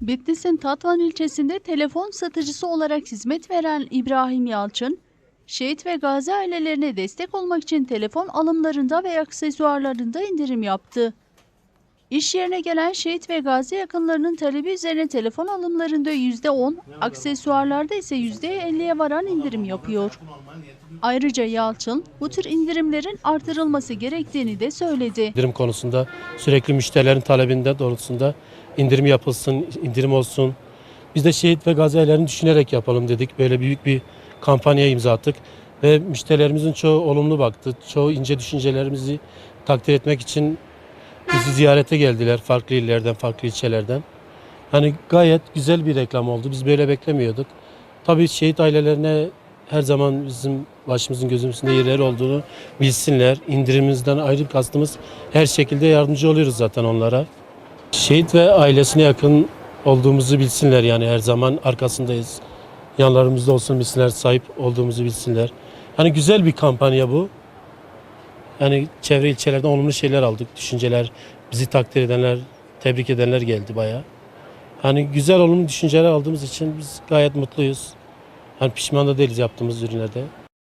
Bitlis'in Tatvan ilçesinde telefon satıcısı olarak hizmet veren İbrahim Yalçın, şehit ve gazi ailelerine destek olmak için telefon alımlarında ve aksesuarlarında indirim yaptı. İş yerine gelen şehit ve gazi yakınlarının talebi üzerine telefon alımlarında %10, aksesuarlarda ise %50'ye varan indirim yapıyor. Ayrıca Yalçın, bu tür indirimlerin artırılması gerektiğini de söyledi. indirim konusunda sürekli müşterilerin talebinde doğrultusunda indirim yapılsın, indirim olsun. Biz de şehit ve gazilerini düşünerek yapalım dedik. Böyle büyük bir kampanya imza attık. Ve müşterilerimizin çoğu olumlu baktı. Çoğu ince düşüncelerimizi takdir etmek için bizi ziyarete geldiler farklı illerden, farklı ilçelerden. Hani gayet güzel bir reklam oldu. Biz böyle beklemiyorduk. Tabii şehit ailelerine her zaman bizim başımızın gözümüzün yerleri olduğunu bilsinler. İndirimimizden ayrı kastımız her şekilde yardımcı oluyoruz zaten onlara. Şehit ve ailesine yakın olduğumuzu bilsinler yani her zaman arkasındayız. Yanlarımızda olsun bilsinler, sahip olduğumuzu bilsinler. Hani güzel bir kampanya bu. Yani çevre ilçelerden olumlu şeyler aldık, düşünceler, bizi takdir edenler, tebrik edenler geldi bayağı. Hani güzel olumlu düşünceler aldığımız için biz gayet mutluyuz. Hani pişman da değiliz yaptığımız ürünlerde.